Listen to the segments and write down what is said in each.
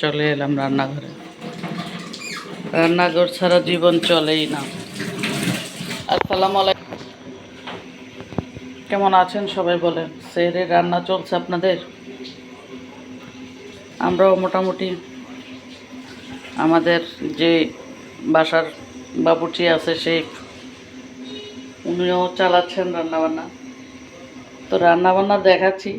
চলে এলাম রান্নাঘরে। রান্নাঘর ছাড়া জীবন চলেই না। আসসালাম আলাইকুম। কেমন আছেন সবাই বলেন? সেরে রান্না চলছে আপনাদের? আমরাও মোটামুটি আমাদের যে বাসার বাবুটি আছে সে উনিও চালাচ্ছেন রান্নাবান্না। তো রান্নাবান্না দেখাচ্ছি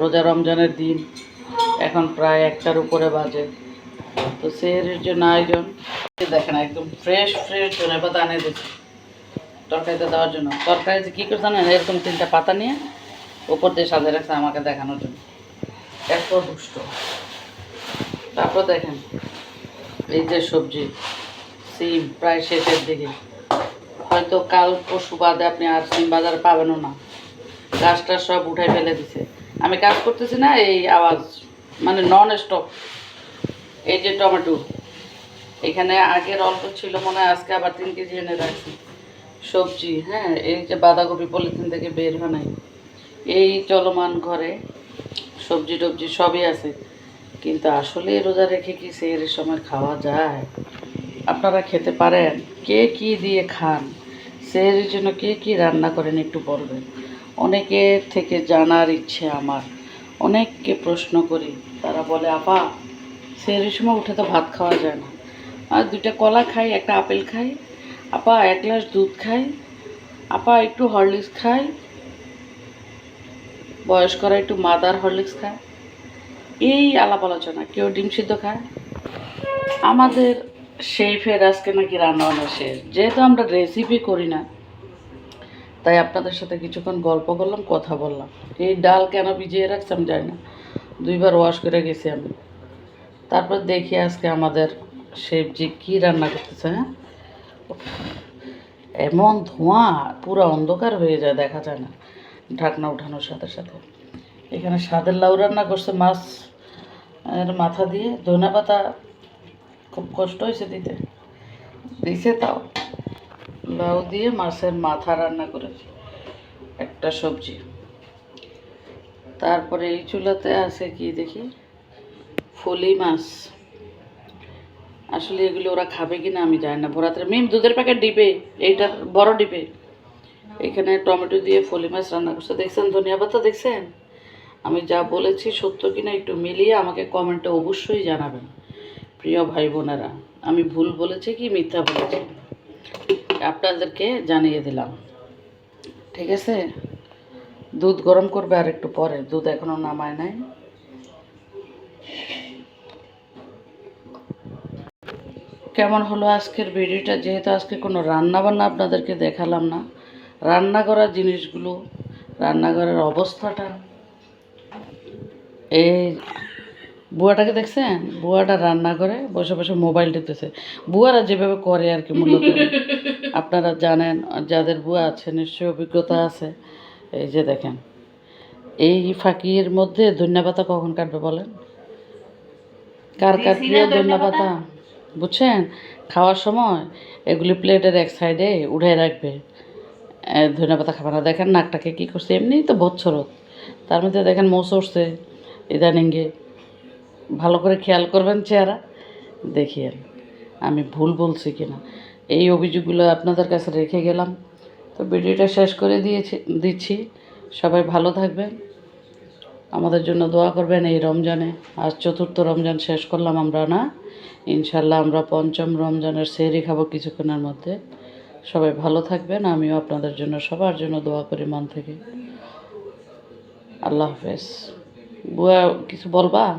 রোজা রমজানের দিন। এখন প্রায় একটার উপরে বাজে। তো সেহেরির জন্য আয়োজন দেখেন একদম ফ্রেশ ফ্রেশ ধনে পাতা আনে দিচ্ছি। তরকারিতে দেওয়ার জন্য। তরকারিতে কী করে জানেন? এরকম তিনটা পাতা নিয়ে উপর দিয়ে সাজিয়ে রাখছে আমাকে দেখানোর জন্য। এত দুষ্ট। তারপর দেখেন, এই যে সবজি, সিম প্রায় শেষের দিকে। হয়তো কাল পরশু বাদে আপনি আর সিম বাজারে পাবেনও না। গাছটা সব উঠাই ফেলে দিছে। আমি কাজ করতেছি না, এই আওয়াজ মানে নন স্টপ এই যে টমেটো। এখানে আগের অল্প ছিল মনে হয়, আজকে আবার তিন কেজি এনে রাখছি। সবজি হ্যাঁ এই যে বাঁধাকপি পলিথিন থেকে বের হয় নাই। এই চলমান ঘরে সবজি টবজি সবই আছে। কিন্তু আসলে রোজা রেখে কি সের সময় খাওয়া যায়? আপনারা খেতে পারেন। কে কি দিয়ে খান? সেহের জন্য কে কি রান্না করেন একটু বলবেন। অনেকের থেকে জানার ইচ্ছে আমার। অনেককে প্রশ্ন করি। তারা বলে, আপা সেহের সময় উঠে তো ভাত খাওয়া যায় না। আর দুইটা কলা খাই, একটা আপেল খাই। আপা, এক গ্লাস দুধ খাই। আপা, একটু হরলিক্স খাই। বয়স্করা একটু মাদার হরলিক্স খায়। এই আলাপ আলোচনা, কেউ ডিম সিদ্ধ খায়? আমাদের শেফের আজকে নাকি রান্নাবান্না শেষ। যেহেতু আমরা রেসিপি করি না তাই আপনাদের সাথে কিছুক্ষণ গল্প করলাম, কথা বললাম। এই ডাল কেন ভিজিয়ে রাখছি আমি জানি না। দুইবার ওয়াশ করে গেছি আমি। তারপর দেখি আজকে আমাদের শেফ যে কী রান্না করতেছে হ্যাঁ? এমন ধোঁয়া, পুরো অন্ধকার হয়ে যায়, দেখা যায় না। ঢাকনা উঠানোর সাথে সাথে। এখানে স্বাদের লাউ রান্না করছে মাছ, এর মাথা দিয়ে ধনে পাতা খুব কষ্ট হয়েছে দিতে। দিছে তাও। লাউ দিয়ে মাছের মাথা রান্না করেছি, একটা সবজি। তারপরে এই চুলাতে আছে কি দেখি? ফলি মাছ। আসলে এগুলো ওরা খাবে কি না আমি জানি না। ভরাতে মিম, দুধের প্যাকেট ডিবে এইটা বড় ডিবে এখানে টমেটো দিয়ে ফলি মাছ রান্না করছে। দেখছেন ধনিয়া পাতা দেখছেন? আমি যা বলেছি সত্য কিনা একটু মিলিয়ে আমাকে কমেন্টে অবশ্যই জানাবেন। প্রিয় ভাই বোনেরা আমি ভুল বলেছি কি মিথ্যা বলেছি? আপনাদেরকে জানিয়ে দিলাম। ঠিক আছে? দুধ গরম করবে আর একটু পরে। দুধ এখনও নামায় নাই। কেমন হলো আজকের ভিডিওটা? যেহেতু আজকে কোনো রান্না বান্না আপনাদেরকে দেখালাম না। রান্না করার জিনিসগুলো, রান্নাঘরের অবস্থাটা, এই বুয়াটাকে দেখছেন? বুয়াটা রান্না করে বসে বসে মোবাইল টিপতেছে। বুয়ারা যেভাবে করে আর কি মূলত। আপনারা জানেন যাদের বুয়া আছে নিশ্চয়ই অভিজ্ঞতা আছে। এই যে দেখেন এই ফাঁকির মধ্যে ধনিয়া পাতা কখন কাটবে বলেন? কার কার প্রিয় ধনিয়া বুঝছেন? খাওয়ার সময় এগুলি প্লেটের এক সাইডে উঠে রাখবে। পাতা খাবে না। দেখেন নাকটাকে কী করছে? এমনিই তো বছরত তার মধ্যে দেখেন মোষ উঠছে ইদানিঙ্গে ভালো করে খেয়াল করবেন চেহারা, দেখিয়েন। আমি ভুল বলছি কি না এই অভিযোগগুলো আপনাদের কাছে রেখে গেলাম। তো ভিডিওটা শেষ করে দিয়েছি, দিচ্ছি। সবাই ভালো থাকবেন। আমাদের জন্য দোয়া করবেন এই রমজানে। আজ চতুর্থ রমজান শেষ করলাম আমরা না? ইনশাল্লাহ আমরা পঞ্চম রমজানের সেরি খাব কিছুক্ষণের মধ্যে। সবাই ভালো থাকবেন। আমিও আপনাদের জন্য, সবার জন্য দোয়া করি মন থেকে। আল্লাহ হাফেজ। বুয়া, কিছু বলবা?